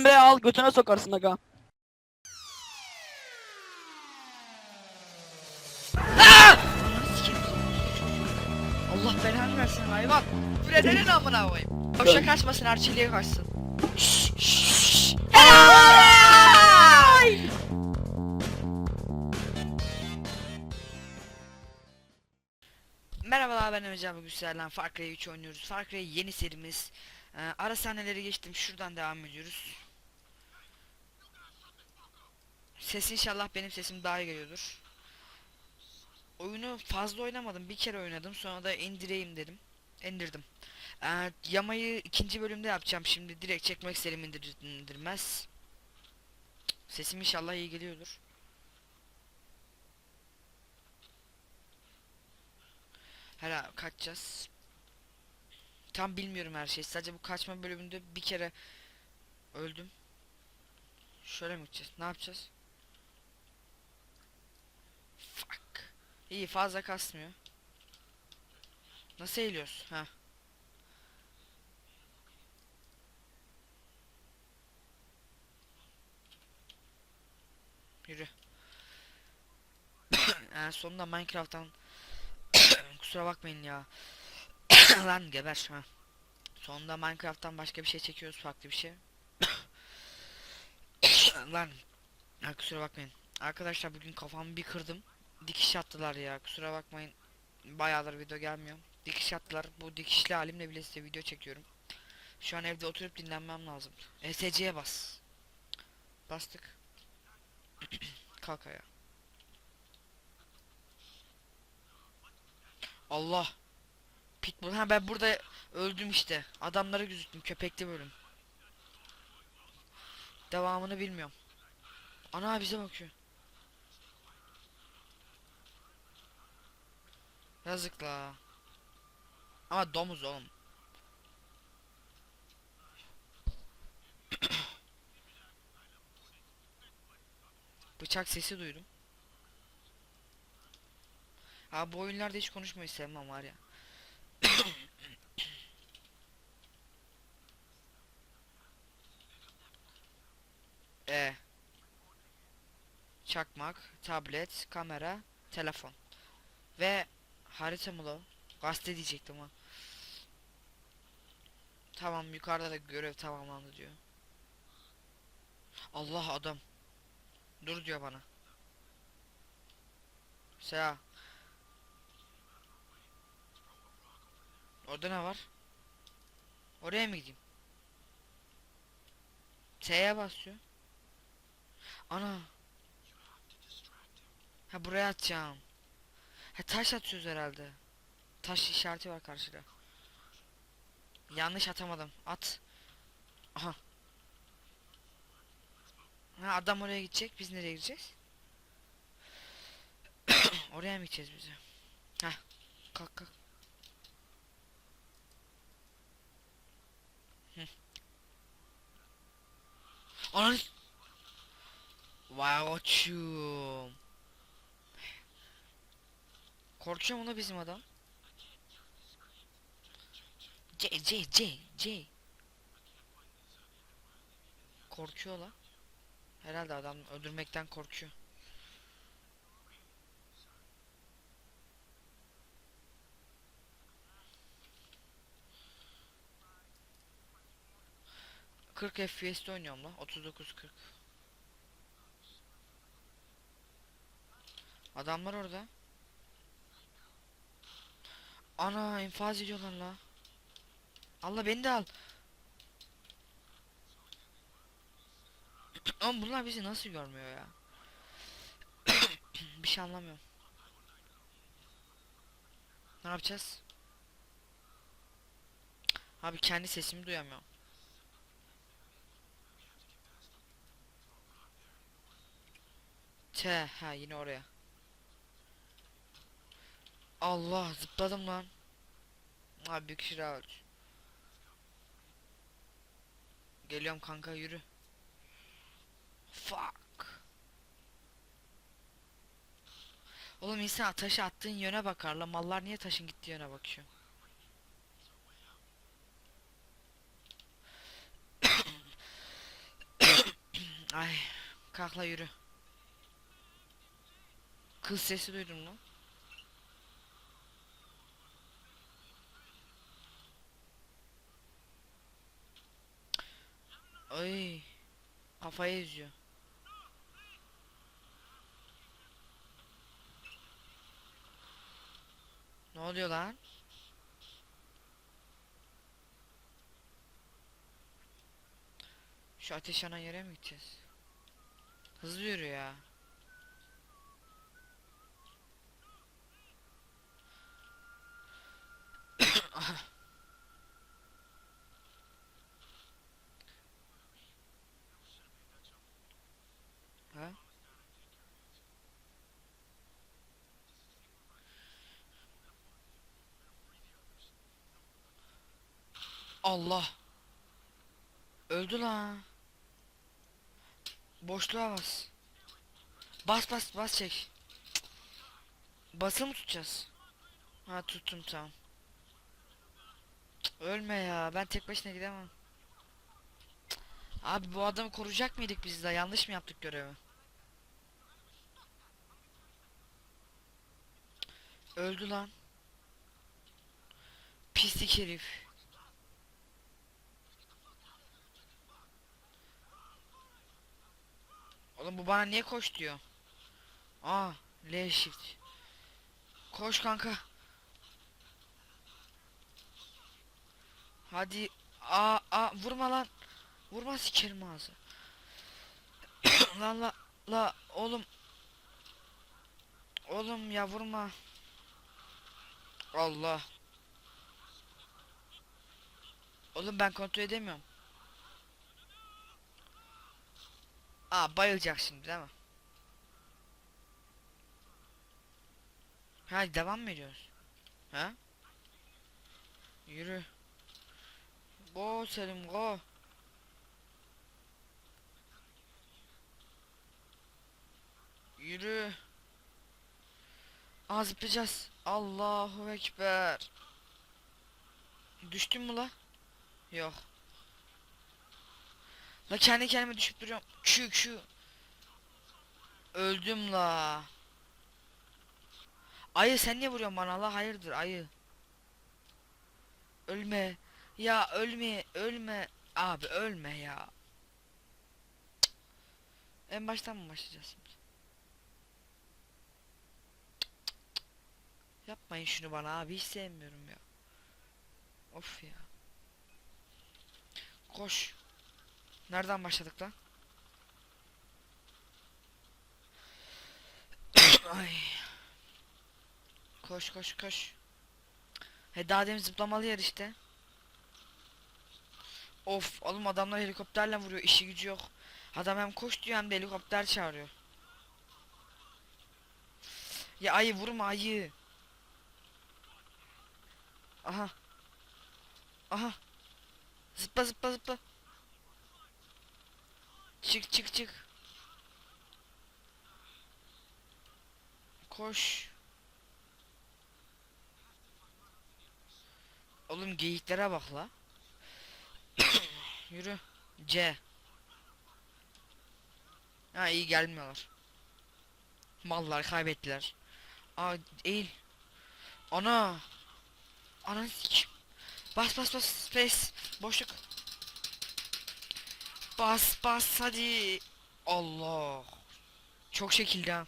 Emre al götüne sokarsın aga. Allah belanı versin hayvan. Frenenin amına koyayım. Boşa kaçmasın arçeliğe kaçsın. Merhabalar ben Emre Can bugün sizlerle Far Cry 3 oynuyoruz. Far Cry yeni serimiz. Ee, ara sahneleri geçtim şuradan devam ediyoruz. Ses inşallah benim sesim daha iyi geliyordur. Oyunu fazla oynamadım. Bir kere oynadım. Sonra da indireyim dedim. İndirdim. Ee, yamayı ikinci bölümde yapacağım şimdi. Direkt çekmek isterim indir indirmez. Sesim inşallah iyi geliyordur. Hala kaçacağız. Tam bilmiyorum her şeyi. Sadece bu kaçma bölümünde bir kere öldüm. Şöyle mi gideceğiz? Ne yapacağız? Fuck. İyi fazla kasmıyor. Nasıl eğiliyoruz? Ha. Yürü. en sonunda Minecraft'tan kusura bakmayın ya. Lan geber ha. Sonunda Minecraft'tan başka bir şey çekiyoruz farklı bir şey. Lan. Ha, kusura bakmayın. Arkadaşlar bugün kafamı bir kırdım. Dikiş attılar ya kusura bakmayın. Bayağıdır video gelmiyor. Dikiş attılar. Bu dikişli halimle bile size video çekiyorum. Şu an evde oturup dinlenmem lazım. ESC'ye bas. Bastık. Kalk ayağa. Allah. Pitbull. Ha ben burada öldüm işte. Adamları gözüktüm. Köpekli bölüm. Devamını bilmiyorum. Ana bize bakıyor. Yazık la. Ama domuz oğlum. Bıçak sesi duydum. Abi bu oyunlarda hiç konuşmayı sevmem var ya. e. Çakmak, tablet, kamera, telefon. Ve harita mı lan? Gazete diyecektim ha. Tamam yukarıda da görev tamamlandı diyor. Allah adam. Dur diyor bana. Seha. Orada ne var? Oraya mı gideyim? T'ye basıyor. Ana. Ha buraya atacağım. Ha taş atıyoruz herhalde. Taş işareti var karşıda. Yanlış atamadım. At. Aha. Ha adam oraya gidecek. Biz nereye gideceğiz? oraya mı gideceğiz biz? Heh. Kalk kalk. Ananı Vay koçum. Korkuyor mu bizim adam? C C C C Korkuyor la. Herhalde adam öldürmekten korkuyor. Kırk FPS'te oynuyorum la. 39 40. Adamlar orada. Ana infaz ediyorlar la. Allah beni de al. Oğlum bunlar bizi nasıl görmüyor ya? bir şey anlamıyorum. Ne yapacağız? Abi kendi sesimi duyamıyorum. T ha yine oraya. Allah zıpladım lan. Abi bir kişi daha. Geliyorum kanka yürü. Fuck. Oğlum insan taşı attığın yöne bakar la mallar niye taşın gittiği yöne bakıyor? Ay kalkla yürü. Kız sesi duydum lan. Ay kafayı eziyor. Ne oluyor lan? Şu ateş yanan yere mi gideceğiz? Hızlı yürü ya. ha? Allah. Öldü lan. Boşluğa bas. Bas bas bas çek. Basılı mı tutacağız? Ha tuttum tamam. Cık, Ölme ya ben tek başına gidemem. Cık, Abi bu adamı koruyacak mıydık biz de yanlış mı yaptık görevi? Öldü lan. Pislik herif. Oğlum bu bana niye koş diyor? Aa, L shift. Koş kanka. Hadi. Aa, aa vurma lan. Vurma sikerim ağzı. lan la la oğlum. Oğlum ya vurma. Allah. Oğlum ben kontrol edemiyorum. Aa bayılacak şimdi değil mi? Hadi devam mı ediyoruz? Ha? Yürü. Go Selim go. Yürü. Aa. Allahu Ekber. Düştün mü la? Yok. La kendi kendime düşüp duruyorum. Şu şu. Öldüm la. Ayı sen niye vuruyorsun bana la? Hayırdır ayı? Ölme. Ya ölme, ölme. Abi ölme ya. En baştan mı başlayacağız şimdi? Yapmayın şunu bana abi hiç sevmiyorum ya. Of ya. Koş. Nereden başladık lan? Ay. Koş koş koş. He daha demin zıplamalı yer işte. Of oğlum adamlar helikopterle vuruyor işi gücü yok. Adam hem koş diyor hem de helikopter çağırıyor. Ya ayı vurma ayı. Aha. Aha. Zıpla zıpla zıpla. Çık çık çık. Koş. Oğlum geyiklere bak la. Yürü. C. Ha iyi gelmiyorlar. Mallar kaybettiler. Aa eğil. Ana. Ana. Bas bas bas space. Boşluk. Bas bas hadi. Allah. Çok şekilde.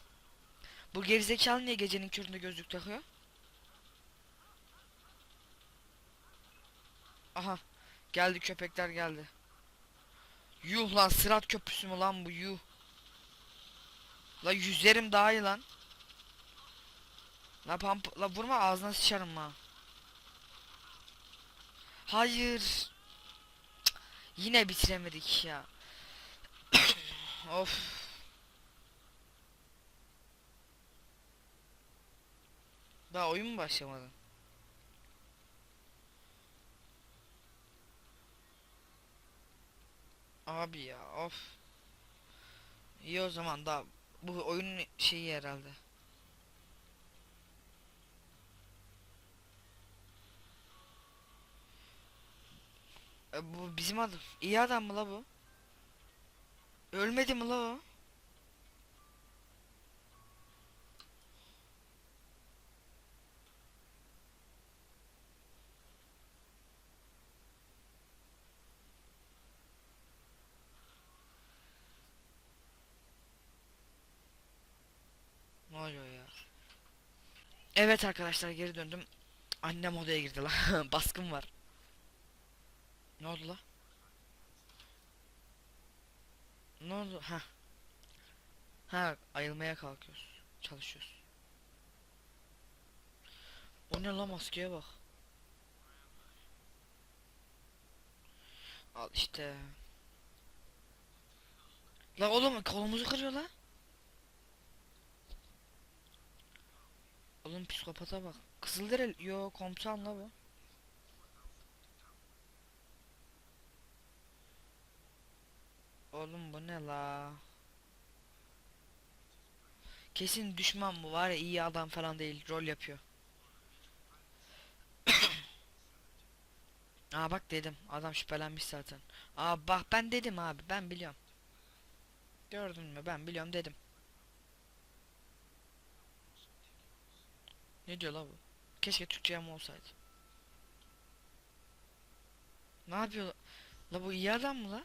Bu gerizekalı niye gecenin köründe gözlük takıyor? Aha. Geldi köpekler geldi. Yuh lan sırat köprüsü mü lan bu yuh. La yüzerim daha iyi lan. La pamp la vurma ağzına sıçarım ha. Hayır. Yine bitiremedik ya. of. Daha oyun mu başlamadı? Abi ya of. İyi o zaman da bu oyunun şeyi herhalde. E, bu bizim adam. İyi adam mı la bu? Ölmedi mi la o? Ne oluyor ya? Evet arkadaşlar geri döndüm. Annem odaya girdi la. Baskın var. Ne oldu la? Ne oldu? Ha. Ha ayılmaya kalkıyoruz. Çalışıyoruz. O ne la maskeye bak. Al işte. La oğlum kolumuzu kırıyor la. Oğlum psikopata bak. Kızıldere yo komutan la bu. Oğlum bu ne la? Kesin düşman bu var ya iyi adam falan değil rol yapıyor. Aa bak dedim adam şüphelenmiş zaten. Aa bak ben dedim abi ben biliyorum. Gördün mü ben biliyorum dedim. Ne diyor la bu? Keşke Türkçe yama olsaydı. Ne yapıyor la? La bu iyi adam mı la?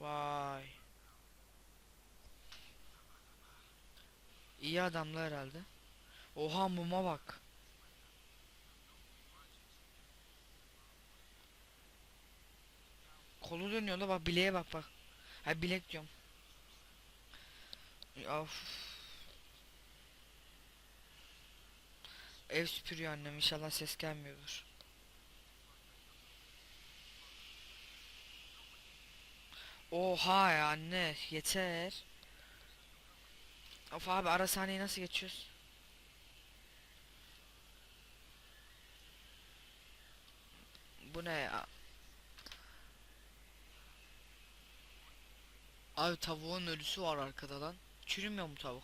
Vay. İyi adamlar herhalde. Oha muma bak. Kolu dönüyor la bak bileğe bak bak. Ha bilek diyorum. Of. Ev süpürüyor annem inşallah ses gelmiyordur. Oha ya anne yeter. Of abi ara sahneyi nasıl geçiyoruz? Bu ne ya? Abi tavuğun ölüsü var arkada lan. Çürümüyor mu tavuk?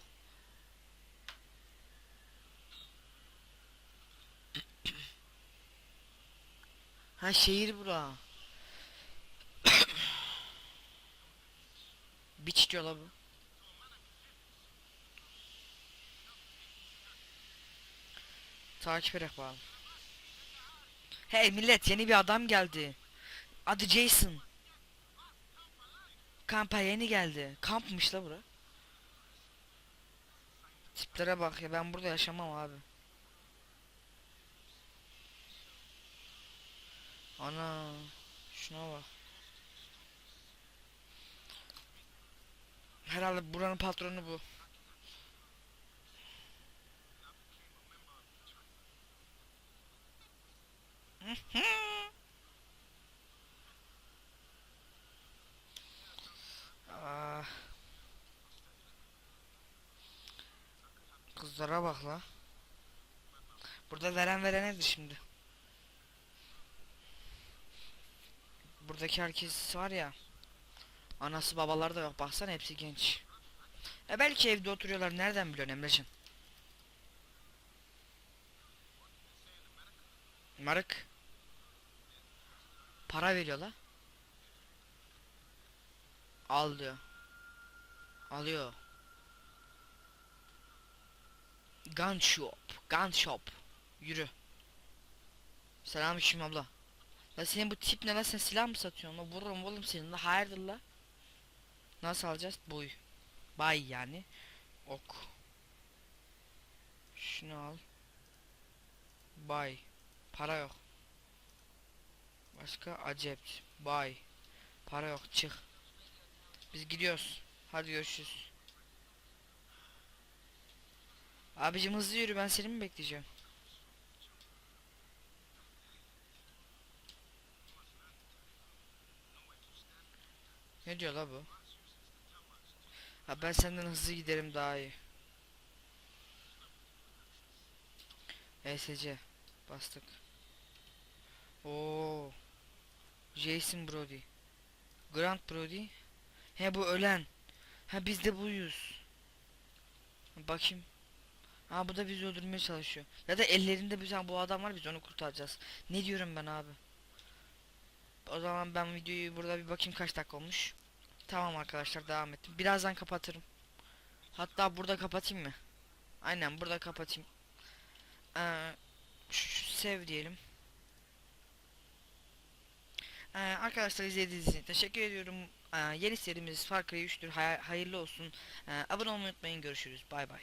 ha şehir bura. Biç diyor la bu. Takip edek bakalım. Hey millet yeni bir adam geldi. Adı Jason. Kampa yeni geldi. Kampmış la bura. Tiplere bak ya ben burada yaşamam abi. Ana şuna bak. Herhalde buranın patronu bu. Ah. Kızlara bak la. Burada veren verenedir şimdi. Buradaki herkes var ya. Anası babaları da yok baksana hepsi genç. E belki evde oturuyorlar nereden biliyorsun Emrecan? Marık. Para veriyorlar. Al diyor. Alıyor. Gun shop. Gun shop. Yürü. Selamünaleyküm abla. La senin bu tip ne la sen silah mı satıyorsun? La vururum oğlum senin la hayırdır la? Nasıl alacağız? Boy. Bay yani. Ok. Şunu al. Bay. Para yok. Başka acept. Bay. Para yok çık. Biz gidiyoruz. Hadi görüşürüz. Abicim hızlı yürü ben seni mi bekleyeceğim? Ne diyor la bu? Ha ben senden hızlı giderim daha iyi. ESC bastık. Oo. Jason Brody. Grant Brody. He bu ölen. Ha biz de buyuz. Bakayım. Ha bu da bizi öldürmeye çalışıyor. Ya da ellerinde bir bu adam var biz onu kurtaracağız. Ne diyorum ben abi? O zaman ben videoyu burada bir bakayım kaç dakika olmuş. Tamam arkadaşlar devam ettim. Birazdan kapatırım. Hatta burada kapatayım mı? Aynen burada kapatayım. Ee, sev diyelim. Ee, arkadaşlar izlediğiniz için teşekkür ediyorum. Ee, yeni serimiz Far Cry 3'tür. Hay- hayırlı olsun. Ee, abone olmayı unutmayın. Görüşürüz. Bay bay.